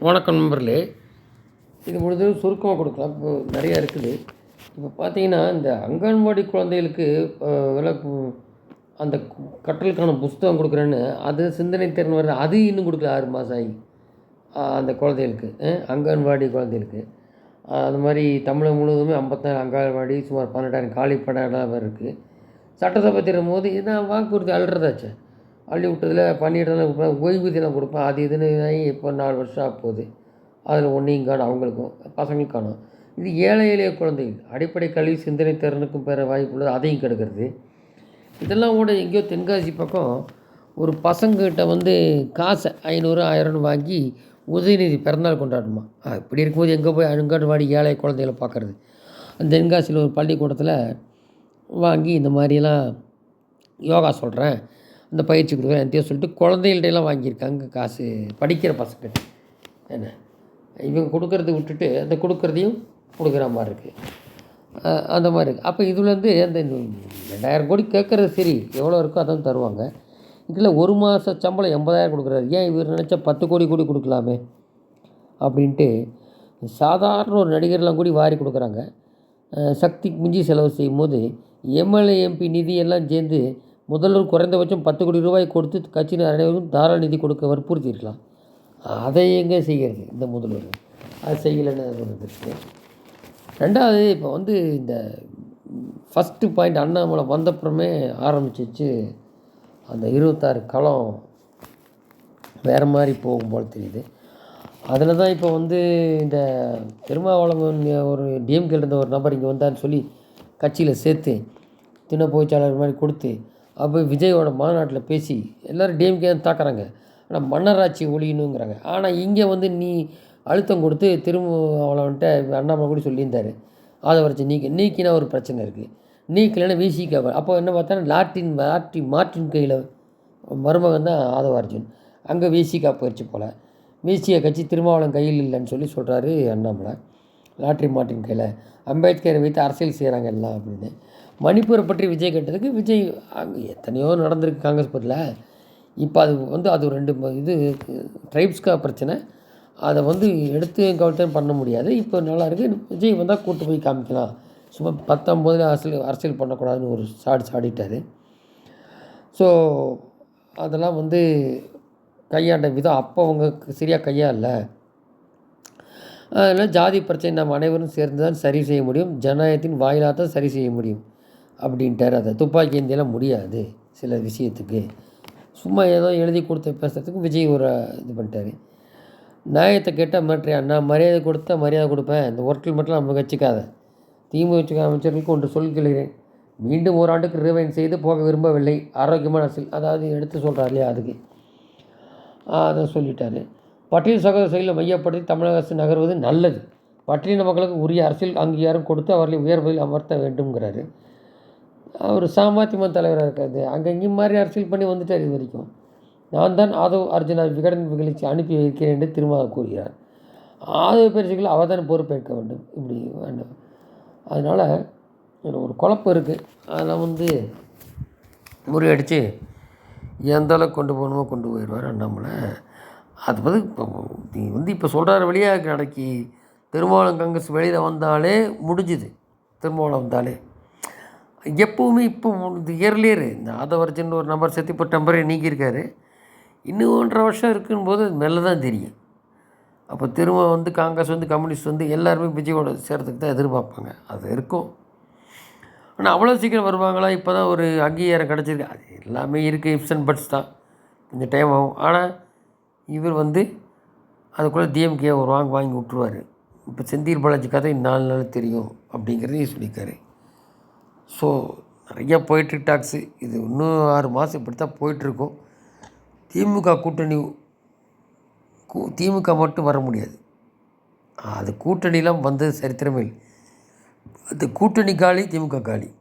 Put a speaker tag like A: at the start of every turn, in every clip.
A: வணக்கம் நண்பர்களே. இது முழுதும் சுருக்கமாக கொடுக்கலாம். இப்போ நிறையா இருக்குது. இப்போ பார்த்தீங்கன்னா இந்த அங்கன்வாடி குழந்தைகளுக்கு இப்போ விலை அந்த கு- கற்றலுக்கான புஸ்தகம் கொடுக்குறேன்னு அது சிந்தனை திறன் வருது அது இன்னும் கொடுக்கல ஆறு மாதம் ஆகி. அந்த குழந்தைகளுக்கு அங்கன்வாடி குழந்தைகளுக்கு. அது மாதிரி தமிழகம் முழுவதுமே ஐம்பத்தாறு அங்கன்வாடி சுமார் பன்னெண்டாயிரம் காலி படம் இருக்குது சட்டசபை தரும் போது இதான் வாக்குறுதி அள்ளுறதாச்சே அள்ளி விட்டதில் பண்ணிட்டதில் கொடுப்பேன் ஓய்வூதியம் கொடுப்பேன். அது இதுன்னு இப்போ நாலு வருஷம் ஆக போகுது. அதில் ஒன்றையும் காணும் அவங்களுக்கும் பசங்களுக்கும் காணும். இது ஏழை எளிய குழந்தைகள் அடிப்படை கல்வி சிந்தனை திறனுக்கும் பெற வாய்ப்புள்ளது அதையும் கெடுக்கிறது. இதெல்லாம் கூட எங்கேயோ தென்காசி பக்கம் ஒரு பசங்கக்கிட்ட வந்து காசை ஐநூறு ஆயிரம்னு வாங்கி உதயநிதி பிறந்தநாள் கொண்டாடுமா இப்படி இருக்கும்போது எங்கே போய் அங்கன்வாடி ஏழை குழந்தைகளை பார்க்குறது? அந்த தென்காசியில் ஒரு பள்ளிக்கூடத்தில் வாங்கி இந்த மாதிரியெல்லாம் யோகா சொல்கிறேன் இந்த பயிற்சி கொடுக்குறேன் என்கிட்ட சொல்லிட்டு குழந்தைகள்ட்ட எல்லாம் வாங்கியிருக்காங்க காசு. படிக்கிற பசங்க. என்ன? இவங்க கொடுக்கறத விட்டுட்டு அந்த கொடுக்குறதையும் கொடுக்குற மாதிரி இருக்குது அந்த மாதிரி இருக்குது அப்போ இதுலேருந்து அந்த ரெண்டாயிரம் கோடி கேட்குறது சரி எவ்வளோ இருக்கோ அதான் தருவாங்க. இதில் ஒரு மாத சம்பளம் எண்பதாயிரம் கொடுக்குறாரு. ஏன் இவர் நினச்சா பத்து கோடி கோடி கொடுக்கலாமே? அப்படின்ட்டு சாதாரண ஒரு நடிகர்லாம் கூட வாரி கொடுக்குறாங்க. சக்தி சக்திக்கு மிஞ்சி செலவு செய்யும் போது எம்எல்ஏ எம்பி நிதியெல்லாம் சேர்ந்து முதல்வர் குறைந்தபட்சம் பத்து கோடி ரூபாய் கொடுத்து கட்சியினர் அனைவரும் தாராள நிதி கொடுக்க வற்புறுத்தியிருக்கலாம். அதை எங்கே செய்கிறது இந்த முதல்வர்? அது செய்யலைன்னு வந்துருக்கு ரெண்டாவது இப்போ வந்து இந்த ஃபஸ்ட்டு பாயிண்ட் அண்ணாமலை வந்தப்புறமே ஆரம்பிச்சிச்சு. அந்த இருபத்தாறு களம் வேறு மாதிரி போகும் போல் தெரியுது. அதில் தான் இப்போ வந்து இந்த திருமாவளவன் ஒரு டிஎம்கே இருந்த ஒரு நபர் இங்கே வந்தான்னு சொல்லி கட்சியில் சேர்த்து தின பொதுச்சாளர் மாதிரி கொடுத்து அப்போ விஜயோட மாநாட்டில் பேசி எல்லோரும் டிஎம்கே தான் தாக்குறாங்க. ஆனால் மன்னராட்சி ஒழியணுங்கிறாங்க. ஆனால் இங்கே வந்து நீ அழுத்தம் கொடுத்து திரும்ப அவளை வந்துட்டு அண்ணாமலை கூட சொல்லியிருந்தார். ஆதவரட்சி நீக்கி நீக்கினா ஒரு பிரச்சனை இருக்குது நீக்கலைன்னா விசிக அப்போ என்ன பார்த்தா லாட்டின் லாட்டி மாட்டின் கையில் மருமகன் தான் ஆதவ அர்ஜுன் அங்கே விசிகா போயிடுச்சு போல். விசிக கட்சி திருமாவளம் கையில் இல்லைன்னு சொல்லி சொல்கிறாரு அண்ணாமலை. லாட்ரி மார்ட்டின் கையில். அம்பேத்கரை வைத்து அரசியல் செய்கிறாங்க எல்லாம் அப்படின்னு. மணிப்பூரை பற்றி விஜய் கேட்டதுக்கு விஜய் அங்கே எத்தனையோ நடந்திருக்கு காங்கிரஸ் பதில் இப்போ அது வந்து அது ரெண்டு இது ட்ரைப்ஸ்க்கா பிரச்சனை. அதை வந்து எடுத்து கவுட்டம் பண்ண முடியாது. இப்போ நல்லாயிருக்கு விஜய் வந்தால் கூட்டு போய் காமிக்கலாம். சும்மா பத்தொம்போதில் அரசியல் அரசியல் பண்ணக்கூடாதுன்னு ஒரு சாடி சாடிட்டார். ஸோ அதெல்லாம் வந்து கையாண்ட விதம். அப்போ அவங்க சரியாக கையாளல அதனால் ஜாதி பிரச்சனை நம்ம அனைவரும் சேர்ந்து தான் சரி செய்ய முடியும். ஜனநாயகத்தின் வாயிலாக தான் சரி செய்ய முடியும். அப்படின்ட்டார். அதை துப்பாக்கி ஏந்தியெல்லாம் முடியாது சில விஷயத்துக்கு. சும்மா ஏதோ எழுதி கொடுத்து பேசுகிறதுக்கு விஜய் ஒரு இது பண்ணிட்டாரு. நியாயத்தை கேட்டால் மாற்றியா நான் மரியாதை கொடுத்தா மரியாதை கொடுப்பேன். இந்த ஒர்க்கில் மட்டும் நம்ம வச்சுக்காத திமுக அமைச்சர்களுக்கு ஒன்று சொல்கிறேன் மீண்டும் ஓராண்டுக்கு ரிவைன் செய்து போக விரும்பவில்லை. ஆரோக்கியமான அரசியல் அதாவது எடுத்து சொல்கிறார் இல்லையா அதுக்கு. அதை சொல்லிட்டார். பட்டியல் சகோதர செயலில் மையப்படுத்தி தமிழக அரசு நகர்வது நல்லது. பட்டியலின மக்களுக்கு உரிய அரசியல் அங்கீகாரம் கொடுத்து அவர்களை உயர்வில் அமர்த்த வேண்டும்ங்கிறாரு. அவர் சாமர்த்தியமான தலைவராக இருக்காது அங்கே இங்கே மாதிரி அரசியல் பண்ணி வந்துட்டார் இது வரைக்கும். நான் தான் ஆதவ் அர்ஜுனா விகடன் நிகழ்ச்சி அனுப்பி வைக்கிறேன் என்று திரும்ப கூறுகிறார். ஆதவ பரிசுகள் அவர் தான் பொறுப்பேற்க வேண்டும். இப்படி வேண்டும். அதனால் ஒரு குழப்பம் இருக்குது அதெல்லாம் வந்து முறியடித்து எந்த அளவுக்கு கொண்டு போகணுமோ கொண்டு போயிடுவார் அண்ணாமலை. அது வந்து இப்போ நீ வந்து இப்போ சொல்கிறார் வெளியாக நடக்கி திருமாவளம் காங்கிரஸ் வெளியில் வந்தாலே முடிஞ்சுது. திருமாவளம் வந்தாலே. எப்போவுமே இப்போ இந்த இயர்லியர் இந்த ஆதவர்ஜன் ஒரு நம்பர் செத்து இப்போ டெம்பரரி நீக்கியிருக்காரு இன்னும் ஒன்றரை வருஷம் இருக்கும்போது அது மெல்ல தான் தெரியும். அப்போ திரும்ப வந்து காங்கிரஸ் வந்து கம்யூனிஸ்ட் வந்து எல்லாருமே விஜயோட சேர்த்துக்கு தான் எதிர்பார்ப்பாங்க. அது இருக்கும். ஆனால் அவ்வளோ சீக்கிரம் வருவாங்களா? இப்போ தான் ஒரு அங்கீகாரம் கிடச்சிருக்கு. அது எல்லாமே இருக்குது இப்ஸ் அண்ட் பட்ஸ் தான். கொஞ்சம் டைம் ஆகும். ஆனால் இவர் வந்து அதுக்குள்ளே டிஎம்கே ஒரு வாங்க வாங்கி விட்ருவார் இப்போ செந்தில் பாலாஜி கதை நாலு நாள் தெரியும் அப்படிங்கிறதையும் சொல்லியிருக்காரு. ஸோ நிறைய போயிட்டு டாக்ஸு. இது இன்னும் ஆறு மாதம் இப்படி தான் போயிட்டுருக்கும். திமுக கூட்டணி கூ- திமுக மட்டும் வர முடியாது. அது கூட்டணிலாம் வந்தது சரித்திரமே இல்லை. அது கூட்டணி காலி திமுக காலி.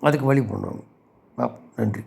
A: அதுக்கு வழி பண்ணுவாங்க. பாப்போம் நன்றி.